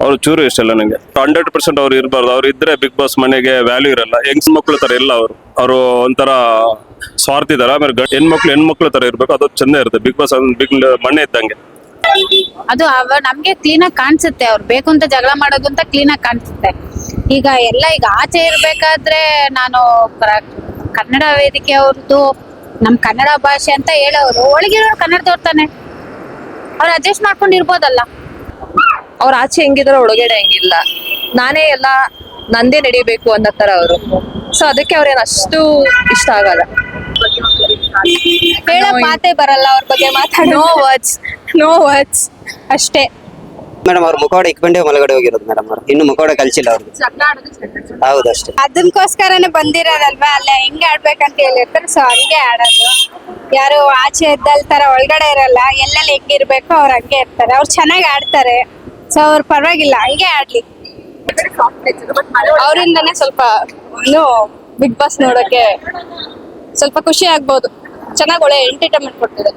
ಅವ್ರು ಚೂರು ಇಷ್ಟ ಇಲ್ಲ ನಂಗೆ. ಹಂಡ್ರೆಡ್ ಪರ್ಸೆಂಟ್ ಅವ್ರು ಇರಬಾರ್ದು. ಅವ್ರು ಇದ್ರೆ ಬಿಗ್ ಬಾಸ್ ಮನೆಗೆ ವ್ಯಾಲ್ಯೂ ಇರಲ್ಲ. ಹೆಂಗ್ಸ್ ಮಕ್ಳು ತರ ಇಲ್ಲ ಅವರು. ಅವರು ಒಂಥರ ಸ್ವಾರ್ಥ ಇದಾರೆ ಆಮೇಲೆ ಹೆಣ್ಮಕ್ಳು ಹೆಣ್ಮಕ್ಳು ತರ ಇರ್ಬೇಕು. ಅದು ಚಂದ ಇರುತ್ತೆ. ಬಿಗ್ ಬಾಸ್ ಬಿಗ್ ಮನೆ ಇದ್ದಂಗೆ. ಅದು ಅವ ನಮ್ಗೆ ಕ್ಲೀನ್ ಆಗಿ ಕಾಣಿಸುತ್ತೆ. ಅವ್ರು ಬೇಕು ಅಂತ ಜಗಳ ಮಾಡೋದು ಅಂತ ಕ್ಲೀನ್ ಆಗಿ ಕಾಣಿಸುತ್ತೆ. ಈಗ ಎಲ್ಲ ಈಗ ಆಚೆ ಇರ್ಬೇಕಾದ್ರೆ ನಾನು ಕನ್ನಡ ವೇದಿಕೆ ಅವ್ರದ್ದು ನಮ್ ಕನ್ನಡ ಭಾಷೆ ಅಂತ ಹೇಳೋರು ಒಳಗಿರೋರು ಕನ್ನಡದವ್ರು ತಾನೆ. ಅವ್ರು ಅಡ್ಜಸ್ಟ್ ಮಾಡ್ಕೊಂಡು ಇರ್ಬೋದಲ್ಲ ಅವ್ರ ಆಚೆ ಹೆಂಗಿದ್ರು ಒಳಗಡೆ ಹೆಂಗಿಲ್ಲ. ನಾನೇ ಎಲ್ಲ ನಂದೇ ನಡಿಬೇಕು ಅನ್ನೋ ತರ ಅವರು. ಸೊ ಅದಕ್ಕೆ ಅವ್ರೇನ್ ಅಷ್ಟು ಇಷ್ಟ ಆಗಲ್ಲ. ಹೇಳಕ್ ಮಾತೇ ಬರಲ್ಲ ಅವ್ರ ಬಗ್ಗೆ ಮಾತಾಡೋ ನೋ ವರ್ಡ್ಸ್ ನೋ ವರ್ಡ್ಸ್ ಅಷ್ಟೇ. ಮೇಡಮ್ ಅವ್ರ ಮುಖವಾಡ ಇಕ್ಕೊಂಡೇ ಒಳಗಡೆ ಹೋಗಿರೋದು ಮೇಡಮ್ ಅವ್ರು. ಇನ್ನು ಮುಖವಾಡ ಕಲ್ಸಿಲ್ಲ ಅವ್ರು ಹೌದು ಅಷ್ಟೇ. ಅದಕ್ಕೋಸ್ಕರನೇ ಬಂದಿರೋದಲ್ವಾ? ಅಲ್ಲ ಹೆಂಗೆ ಆಡ್ಬೇಕಂತ ಹೇಳಿರ್ತಾರೆ ಸೊ ಹಂಗೆ ಆಡೋದು. ಯಾರು ಆಚೆ ಇದ್ದಲ್ ತರ ಒಳಗಡೆ ಇರಲ್ಲ ಎಲ್ಲೆಲ್ಲಿ ಹೆಂಗಿರ್ಬೇಕು ಅವ್ರು ಹಂಗೆ ಇರ್ತಾರೆ. ಅವ್ರು ಚೆನ್ನಾಗಿ ಆಡ್ತಾರೆ. ಸೊ ಅವ್ರು ಪರವಾಗಿಲ್ಲ, ಹಂಗೆ ಆಡ್ಲಿ. ಅವರಿಂದನೇ ಸ್ವಲ್ಪ ಇನ್ನು ಬಿಗ್ ಬಾಸ್ ನೋಡೋಕೆ ಸ್ವಲ್ಪ ಖುಷಿ ಆಗ್ಬೋದು. ಚೆನ್ನಾಗಿ ಒಳ್ಳೆ ಎಂಟರ್ಟೈನ್ಮೆಂಟ್ ಕೊಡ್ತಿದೆ